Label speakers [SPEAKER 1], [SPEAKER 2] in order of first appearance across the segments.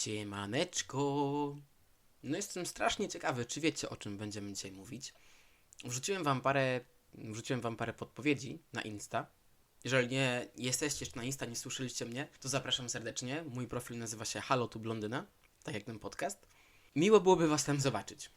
[SPEAKER 1] Siemaneczko. No jestem strasznie ciekawy, czy wiecie o czym będziemy dzisiaj mówić. Wrzuciłem wam parę, wrzuciłem wam parę podpowiedzi na Insta. Jeżeli nie jesteście jeszcze na Insta, nie słyszeliście mnie, to zapraszam serdecznie. Mój profil nazywa się Halo tu Blondyna, tak jak ten podcast. Miło byłoby was tam zobaczyć.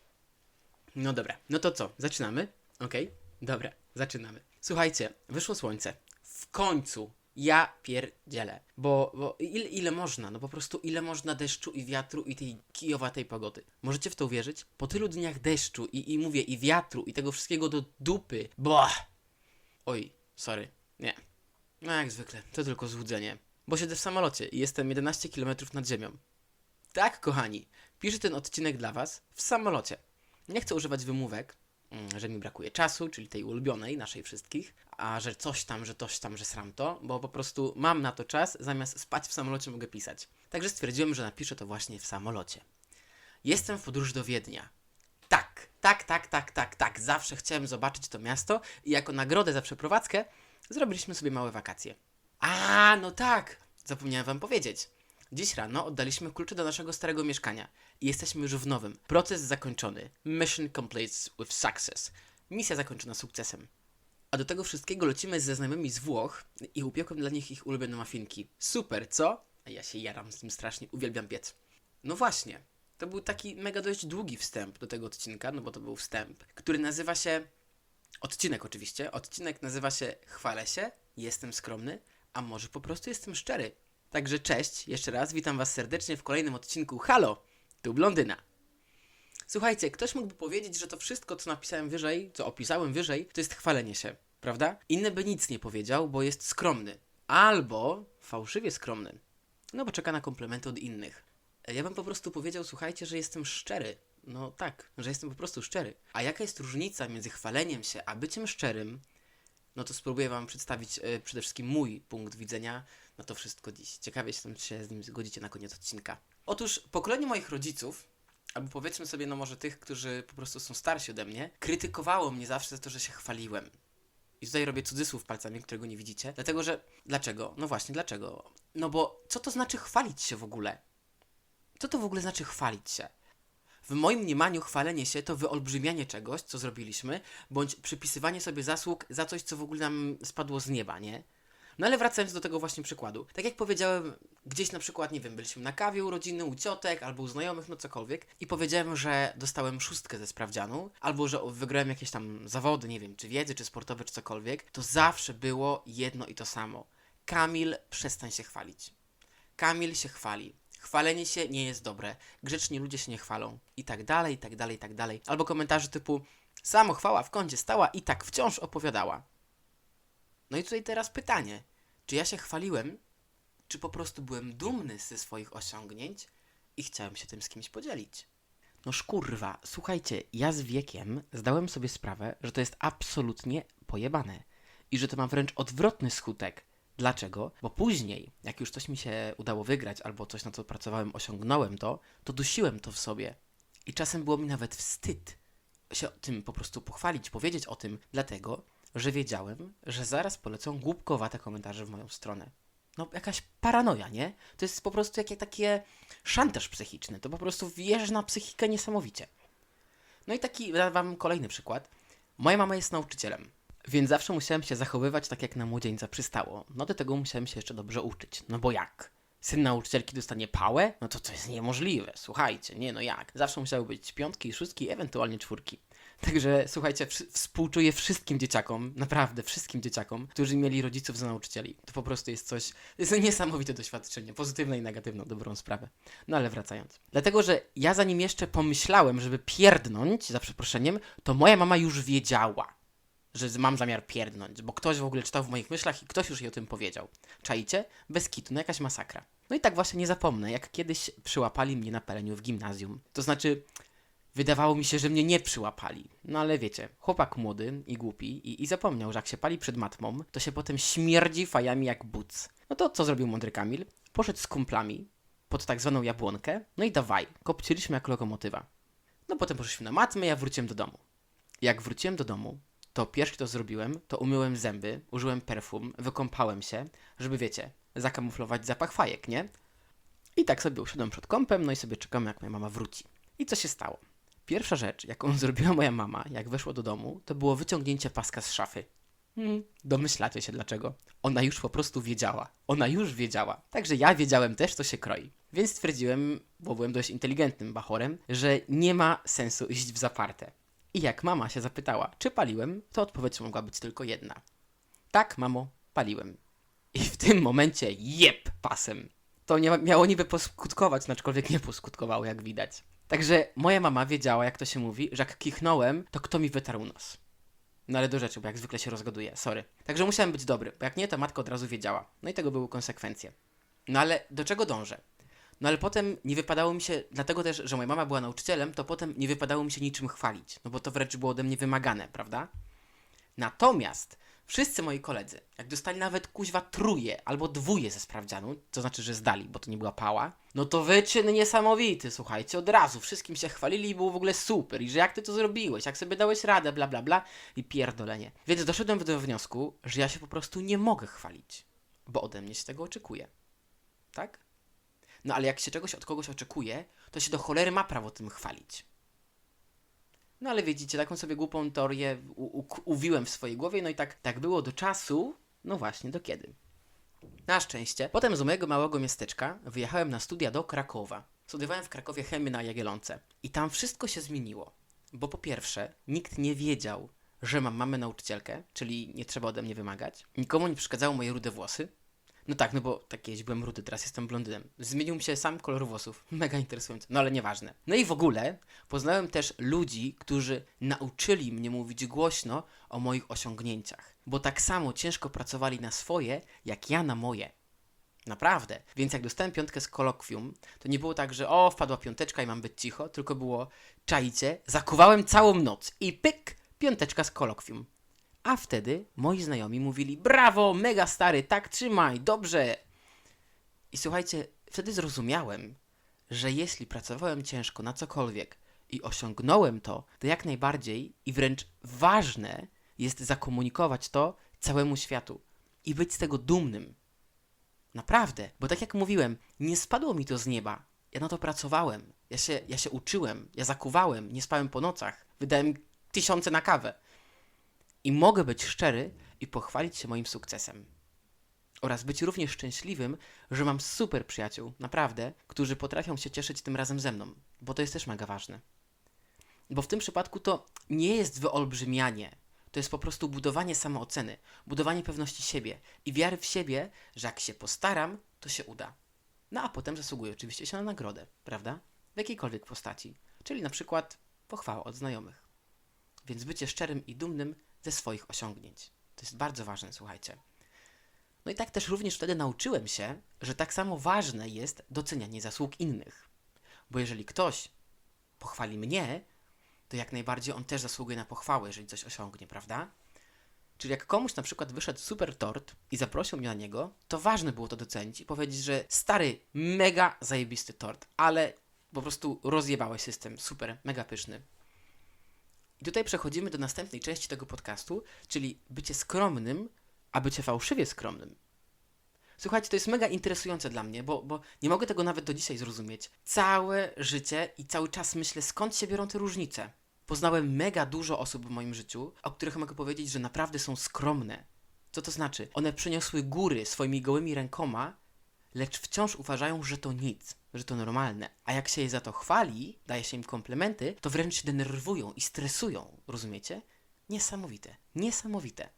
[SPEAKER 1] No dobra, no to co? Zaczynamy? Okej? Dobra, zaczynamy. Słuchajcie, wyszło słońce. W końcu ja pierdzielę. Bo, bo ile, ile można? No po prostu ile można deszczu i wiatru i tej kijowatej pogody. Możecie w to uwierzyć? Po tylu dniach deszczu i, i mówię, i wiatru i tego wszystkiego do dupy. Boah! Oj, sorry. Nie. No jak zwykle, to tylko złudzenie. Bo siedzę w samolocie i jestem 11 km nad ziemią. Tak, kochani, piszę ten odcinek dla was w samolocie. Nie chcę używać wymówek, że mi brakuje czasu, czyli tej ulubionej, naszej wszystkich, a że coś tam, że coś tam, że sram to, bo po prostu mam na to czas, zamiast spać w samolocie mogę pisać. Także stwierdziłem, że napiszę to właśnie w samolocie. Jestem w podróży do Wiednia. Tak, tak, tak, tak, tak, tak. Zawsze chciałem zobaczyć to miasto i jako nagrodę za przeprowadzkę zrobiliśmy sobie małe wakacje. A, no tak! Zapomniałem wam powiedzieć. Dziś rano oddaliśmy klucze do naszego starego mieszkania i jesteśmy już w nowym. Proces zakończony. Mission complete with success. Misja zakończona sukcesem. A do tego wszystkiego lecimy ze znajomymi z Włoch i upiekłem dla nich ich ulubione mafinki. Super, co? A ja się jaram z tym strasznie, uwielbiam piec. No właśnie, to był taki mega dość długi wstęp do tego odcinka, no bo to był wstęp, który nazywa się... Odcinek oczywiście. Odcinek nazywa się Chwalę się, jestem skromny, a może po prostu jestem szczery. Także cześć, jeszcze raz, witam was serdecznie w kolejnym odcinku Halo, tu Blondyna. Słuchajcie, ktoś mógłby powiedzieć, że to wszystko, co napisałem wyżej, co opisałem wyżej, to jest chwalenie się, prawda? Inny by nic nie powiedział, bo jest skromny. Albo fałszywie skromny. No bo czeka na komplementy od innych. Ja bym po prostu powiedział, słuchajcie, że jestem szczery. No tak, że jestem po prostu szczery. A jaka jest różnica między chwaleniem się a byciem szczerym? No to spróbuję Wam przedstawić e, przede wszystkim mój punkt widzenia na to wszystko dziś. Ciekawie się, czy się z nim zgodzicie na koniec odcinka. Otóż pokolenie moich rodziców, albo powiedzmy sobie, no może tych, którzy po prostu są starsi ode mnie, krytykowało mnie zawsze za to, że się chwaliłem. I tutaj robię cudzysłów palcami, którego nie widzicie. Dlatego, że... Dlaczego? No właśnie, dlaczego? No bo co to znaczy chwalić się w ogóle? Co to w ogóle znaczy chwalić się? W moim mniemaniu chwalenie się to wyolbrzymianie czegoś, co zrobiliśmy, bądź przypisywanie sobie zasług za coś, co w ogóle nam spadło z nieba, nie? No ale wracając do tego właśnie przykładu. Tak jak powiedziałem, gdzieś na przykład, nie wiem, byliśmy na kawie rodziny, u ciotek albo u znajomych, no cokolwiek i powiedziałem, że dostałem szóstkę ze sprawdzianu, albo że wygrałem jakieś tam zawody, nie wiem, czy wiedzy, czy sportowe, czy cokolwiek, to zawsze było jedno i to samo. Kamil, przestań się chwalić. Kamil się chwali. Chwalenie się nie jest dobre. Grzeczni ludzie się nie chwalą. I tak dalej, i tak dalej, i tak dalej. Albo komentarze typu samochwała w kącie stała i tak wciąż opowiadała. No i tutaj teraz pytanie. Czy ja się chwaliłem, czy po prostu byłem dumny ze swoich osiągnięć i chciałem się tym z kimś podzielić? No szkurwa, słuchajcie, ja z wiekiem zdałem sobie sprawę, że to jest absolutnie pojebane. I że to ma wręcz odwrotny skutek. Dlaczego? Bo później, jak już coś mi się udało wygrać, albo coś na co pracowałem, osiągnąłem to, to dusiłem to w sobie. I czasem było mi nawet wstyd się tym po prostu pochwalić, powiedzieć o tym, dlatego, że wiedziałem, że zaraz polecą głupkowate komentarze w moją stronę. No, jakaś paranoja, nie? To jest po prostu jakie takie szantaż psychiczny. To po prostu wjeżdża na psychikę niesamowicie. No i taki, dam wam kolejny przykład. Moja mama jest nauczycielem. Więc zawsze musiałem się zachowywać tak, jak na młodzieńca przystało. No do tego musiałem się jeszcze dobrze uczyć. No bo jak? Syn nauczycielki dostanie pałę? No to to jest niemożliwe. Słuchajcie, nie no jak? Zawsze musiały być piątki, szóstki, ewentualnie czwórki. Także słuchajcie, współczuję wszystkim dzieciakom, naprawdę wszystkim dzieciakom, którzy mieli rodziców za nauczycieli. To po prostu jest coś, jest niesamowite doświadczenie, pozytywne i negatywne, dobrą sprawę. No ale wracając. Dlatego, że ja zanim jeszcze pomyślałem, żeby pierdnąć, za przeproszeniem, to moja mama już wiedziała że mam zamiar pierdnąć, bo ktoś w ogóle czytał w moich myślach i ktoś już jej o tym powiedział. Czajcie? Bez kitu, no jakaś masakra. No i tak właśnie nie zapomnę, jak kiedyś przyłapali mnie na paleniu w gimnazjum. To znaczy, wydawało mi się, że mnie nie przyłapali. No ale wiecie, chłopak młody i głupi i, i zapomniał, że jak się pali przed matmą, to się potem śmierdzi fajami jak buc. No to co zrobił mądry Kamil? Poszedł z kumplami pod tak zwaną jabłonkę, no i dawaj, kopciliśmy jak lokomotywa. No potem poszliśmy na matmę, ja wróciłem do domu. Jak wróciłem do domu, to pierwsze co zrobiłem, to umyłem zęby, użyłem perfum, wykąpałem się, żeby wiecie, zakamuflować zapach fajek, nie? I tak sobie usiadłem przed kąpem, no i sobie czekamy, jak moja mama wróci. I co się stało? Pierwsza rzecz, jaką zrobiła moja mama, jak weszła do domu, to było wyciągnięcie paska z szafy. Hmm, domyślacie się dlaczego. Ona już po prostu wiedziała. Ona już wiedziała. Także ja wiedziałem też, co się kroi. Więc stwierdziłem, bo byłem dość inteligentnym bachorem, że nie ma sensu iść w zaparte. I jak mama się zapytała, czy paliłem, to odpowiedź mogła być tylko jedna. Tak, mamo, paliłem. I w tym momencie jeb pasem. To nie miało niby poskutkować, aczkolwiek nie poskutkowało, jak widać. Także moja mama wiedziała, jak to się mówi, że jak kichnąłem, to kto mi wytarł nos. No ale do rzeczy, bo jak zwykle się rozgaduję, sorry. Także musiałem być dobry, bo jak nie, to matka od razu wiedziała. No i tego były konsekwencje. No ale do czego dążę? No ale potem nie wypadało mi się, dlatego też, że moja mama była nauczycielem, to potem nie wypadało mi się niczym chwalić, no bo to wręcz było ode mnie wymagane, prawda? Natomiast wszyscy moi koledzy, jak dostali nawet kuźwa truje albo dwuje ze sprawdzianu, to znaczy, że zdali, bo to nie była pała, no to wyczyn niesamowity, słuchajcie, od razu wszystkim się chwalili i było w ogóle super i że jak ty to zrobiłeś, jak sobie dałeś radę, bla bla bla i pierdolenie. Więc doszedłem do wniosku, że ja się po prostu nie mogę chwalić, bo ode mnie się tego oczekuje. Tak? No ale jak się czegoś od kogoś oczekuje, to się do cholery ma prawo tym chwalić. No ale widzicie, taką sobie głupą teorię u- u- uwiłem w swojej głowie, no i tak, tak było do czasu, no właśnie, do kiedy. Na szczęście, potem z mojego małego miasteczka wyjechałem na studia do Krakowa. Studiowałem w Krakowie chemię na Jagiellonce. I tam wszystko się zmieniło. Bo po pierwsze, nikt nie wiedział, że mam mamę nauczycielkę, czyli nie trzeba ode mnie wymagać. Nikomu nie przeszkadzały moje rude włosy. No tak, no bo tak kiedyś byłem rudy, teraz jestem blondynem. Zmienił mi się sam kolor włosów. Mega interesujące, no ale nieważne. No i w ogóle poznałem też ludzi, którzy nauczyli mnie mówić głośno o moich osiągnięciach. Bo tak samo ciężko pracowali na swoje, jak ja na moje. Naprawdę. Więc jak dostałem piątkę z kolokwium, to nie było tak, że o, wpadła piąteczka i mam być cicho, tylko było, czajcie, zakuwałem całą noc i pyk, piąteczka z kolokwium. A wtedy moi znajomi mówili, brawo, mega stary, tak trzymaj, dobrze. I słuchajcie, wtedy zrozumiałem, że jeśli pracowałem ciężko na cokolwiek i osiągnąłem to, to jak najbardziej i wręcz ważne jest zakomunikować to całemu światu i być z tego dumnym. Naprawdę, bo tak jak mówiłem, nie spadło mi to z nieba. Ja na to pracowałem. Ja się, ja się uczyłem, ja zakuwałem, nie spałem po nocach. Wydałem tysiące na kawę. I mogę być szczery i pochwalić się moim sukcesem. Oraz być również szczęśliwym, że mam super przyjaciół, naprawdę, którzy potrafią się cieszyć tym razem ze mną, bo to jest też mega ważne. Bo w tym przypadku to nie jest wyolbrzymianie, to jest po prostu budowanie samooceny, budowanie pewności siebie i wiary w siebie, że jak się postaram, to się uda. No a potem zasługuję oczywiście się na nagrodę, prawda? W jakiejkolwiek postaci, czyli na przykład pochwała od znajomych. Więc bycie szczerym i dumnym ze swoich osiągnięć. To jest bardzo ważne, słuchajcie. No i tak też również wtedy nauczyłem się, że tak samo ważne jest docenianie zasług innych. Bo jeżeli ktoś pochwali mnie, to jak najbardziej on też zasługuje na pochwałę, jeżeli coś osiągnie, prawda? Czyli jak komuś na przykład wyszedł super tort i zaprosił mnie na niego, to ważne było to docenić i powiedzieć, że stary, mega zajebisty tort, ale po prostu rozjebałeś system, super, mega pyszny. I tutaj przechodzimy do następnej części tego podcastu, czyli bycie skromnym, a bycie fałszywie skromnym. Słuchajcie, to jest mega interesujące dla mnie, bo, bo nie mogę tego nawet do dzisiaj zrozumieć. Całe życie i cały czas myślę, skąd się biorą te różnice. Poznałem mega dużo osób w moim życiu, o których mogę powiedzieć, że naprawdę są skromne. Co to znaczy? One przyniosły góry swoimi gołymi rękoma, lecz wciąż uważają, że to nic, że to normalne. A jak się je za to chwali, daje się im komplementy, to wręcz się denerwują i stresują, rozumiecie? Niesamowite, niesamowite.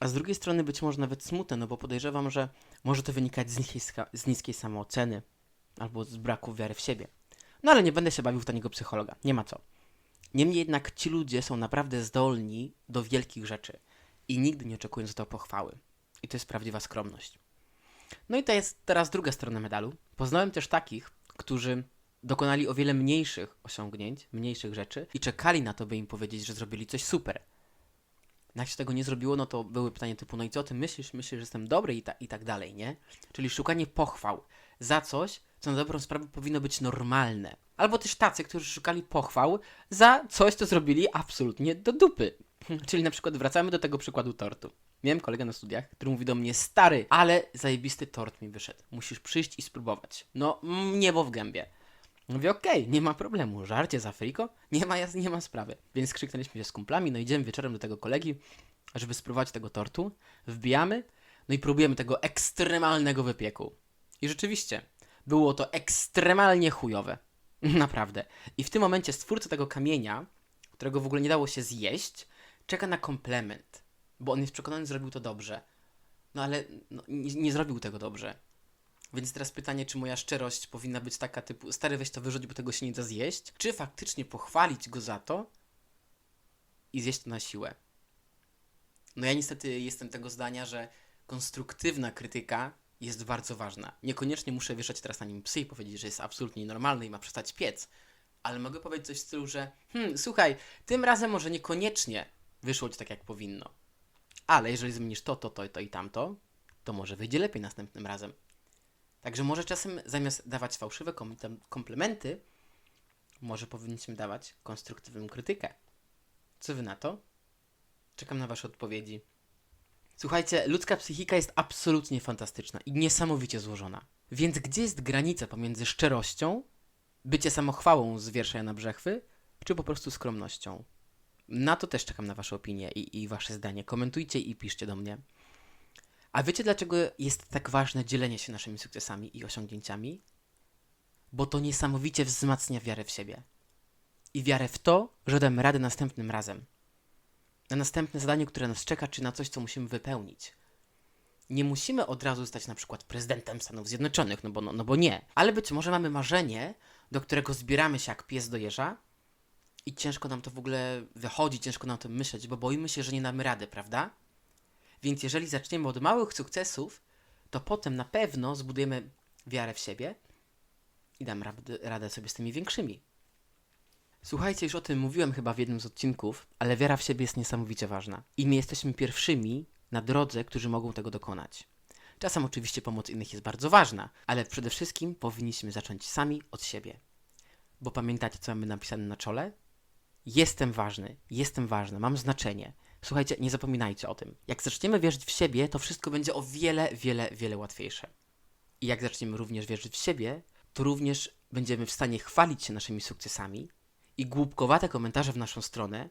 [SPEAKER 1] A z drugiej strony być może nawet smutne, no bo podejrzewam, że może to wynikać z niskiej, z niskiej samooceny albo z braku wiary w siebie. No ale nie będę się bawił w taniego psychologa, nie ma co. Niemniej jednak ci ludzie są naprawdę zdolni do wielkich rzeczy i nigdy nie oczekują za to pochwały. I to jest prawdziwa skromność. No i to jest teraz druga strona medalu. Poznałem też takich, którzy dokonali o wiele mniejszych osiągnięć, mniejszych rzeczy i czekali na to, by im powiedzieć, że zrobili coś super. Jak się tego nie zrobiło, no to były pytania typu, no i co ty myślisz? Myślisz, że jestem dobry i, ta, i tak dalej, nie? Czyli szukanie pochwał za coś, co na dobrą sprawę powinno być normalne. Albo też tacy, którzy szukali pochwał za coś, co zrobili absolutnie do dupy. Czyli na przykład wracamy do tego przykładu tortu. Miałem kolegę na studiach, który mówi do mnie, stary, ale zajebisty tort mi wyszedł. Musisz przyjść i spróbować. No, mm, niebo w gębie. Mówię, okej, nie ma problemu. Żarcie z Afriko? Nie ma, nie ma sprawy. Więc krzyknęliśmy się z kumplami, no idziemy wieczorem do tego kolegi, żeby spróbować tego tortu. Wbijamy, no i próbujemy tego ekstremalnego wypieku. I rzeczywiście, było to ekstremalnie chujowe. Naprawdę. I w tym momencie stwórca tego kamienia, którego w ogóle nie dało się zjeść, czeka na komplement. Bo on jest przekonany, że zrobił to dobrze. No ale no, nie, nie zrobił tego dobrze. Więc teraz pytanie, czy moja szczerość powinna być taka typu stary weź to wyrzuć, bo tego się nie da zjeść, czy faktycznie pochwalić go za to i zjeść to na siłę. No ja niestety jestem tego zdania, że konstruktywna krytyka jest bardzo ważna. Niekoniecznie muszę wieszać teraz na nim psy i powiedzieć, że jest absolutnie nienormalny i ma przestać piec. Ale mogę powiedzieć coś w stylu, że hmm, słuchaj, tym razem może niekoniecznie wyszło ci tak jak powinno. Ale jeżeli zmienisz to, to, to, to i tamto, to może wyjdzie lepiej następnym razem. Także może czasem zamiast dawać fałszywe kom- komplementy, może powinniśmy dawać konstruktywną krytykę. Co wy na to? Czekam na wasze odpowiedzi. Słuchajcie, ludzka psychika jest absolutnie fantastyczna i niesamowicie złożona. Więc gdzie jest granica pomiędzy szczerością, bycie samochwałą z wiersza Jana Brzechwy, czy po prostu skromnością? Na to też czekam na wasze opinie i, i wasze zdanie. Komentujcie i piszcie do mnie. A wiecie dlaczego jest tak ważne dzielenie się naszymi sukcesami i osiągnięciami? Bo to niesamowicie wzmacnia wiarę w siebie. I wiarę w to, że damy radę następnym razem. Na następne zadanie, które nas czeka, czy na coś, co musimy wypełnić. Nie musimy od razu stać na przykład prezydentem Stanów Zjednoczonych, no bo, no, no bo nie. Ale być może mamy marzenie, do którego zbieramy się jak pies do jeża i ciężko nam to w ogóle wychodzi, ciężko nam o tym myśleć, bo boimy się, że nie damy rady, prawda? Więc jeżeli zaczniemy od małych sukcesów, to potem na pewno zbudujemy wiarę w siebie i dam radę, sobie z tymi większymi. Słuchajcie, już o tym mówiłem chyba w jednym z odcinków, ale wiara w siebie jest niesamowicie ważna. I my jesteśmy pierwszymi na drodze, którzy mogą tego dokonać. Czasem oczywiście pomoc innych jest bardzo ważna, ale przede wszystkim powinniśmy zacząć sami od siebie. Bo pamiętacie, co mamy napisane na czole? Jestem ważny, jestem ważny, mam znaczenie. Słuchajcie, nie zapominajcie o tym. Jak zaczniemy wierzyć w siebie, to wszystko będzie o wiele, wiele, wiele łatwiejsze. I jak zaczniemy również wierzyć w siebie, to również będziemy w stanie chwalić się naszymi sukcesami i głupkowate komentarze w naszą stronę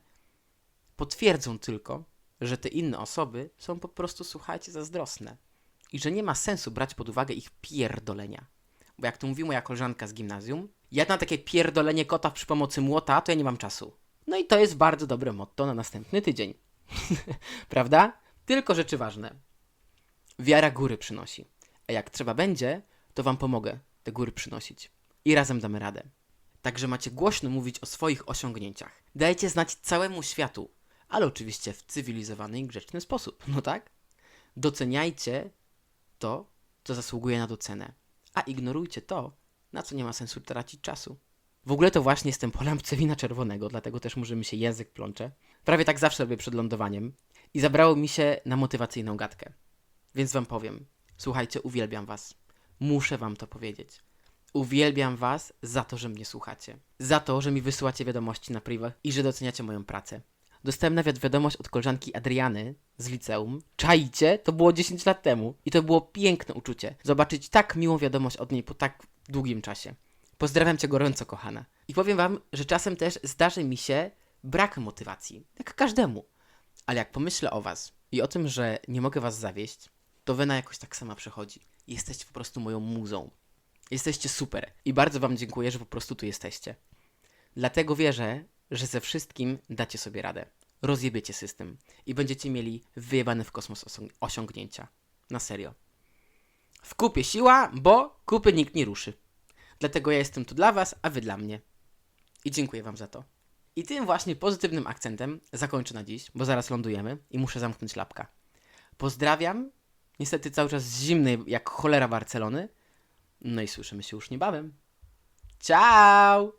[SPEAKER 1] potwierdzą tylko, że te inne osoby są po prostu, słuchajcie, zazdrosne. I że nie ma sensu brać pod uwagę ich pierdolenia. Bo jak to mówi moja koleżanka z gimnazjum, ja na takie pierdolenie kota przy pomocy młota, to ja nie mam czasu. No i to jest bardzo dobre motto na następny tydzień. Prawda? Tylko rzeczy ważne. Wiara góry przynosi. A jak trzeba będzie, to wam pomogę te góry przynosić. I razem damy radę. Także macie głośno mówić o swoich osiągnięciach. Dajcie znać całemu światu, ale oczywiście w cywilizowany i grzeczny sposób, no tak? Doceniajcie to, co zasługuje na docenę, a ignorujcie to, na co nie ma sensu tracić czasu. W ogóle to właśnie jestem po lampce wina czerwonego, dlatego też może mi się język plącze. Prawie tak zawsze robię przed lądowaniem. I zabrało mi się na motywacyjną gadkę. Więc wam powiem. Słuchajcie, uwielbiam was. Muszę wam to powiedzieć. Uwielbiam was za to, że mnie słuchacie. Za to, że mi wysyłacie wiadomości na privach i że doceniacie moją pracę. Dostałem nawet wiadomość od koleżanki Adriany z liceum. Czajcie? To było 10 lat temu. I to było piękne uczucie. Zobaczyć tak miłą wiadomość od niej po tak długim czasie. Pozdrawiam cię gorąco, kochana. I powiem wam, że czasem też zdarzy mi się brak motywacji. Jak każdemu. Ale jak pomyślę o was i o tym, że nie mogę was zawieść, to wena jakoś tak sama przychodzi. Jesteście po prostu moją muzą. Jesteście super. I bardzo wam dziękuję, że po prostu tu jesteście. Dlatego wierzę, że ze wszystkim dacie sobie radę. Rozjebiecie system i będziecie mieli wyjebane w kosmos osią- osiągnięcia. Na serio. W kupie siła, bo kupy nikt nie ruszy. Dlatego ja jestem tu dla Was, a Wy dla mnie. I dziękuję Wam za to. I tym właśnie pozytywnym akcentem zakończę na dziś, bo zaraz lądujemy i muszę zamknąć lapka. Pozdrawiam, niestety cały czas zimnej jak cholera Barcelony. No i słyszymy się już niebawem. Ciao!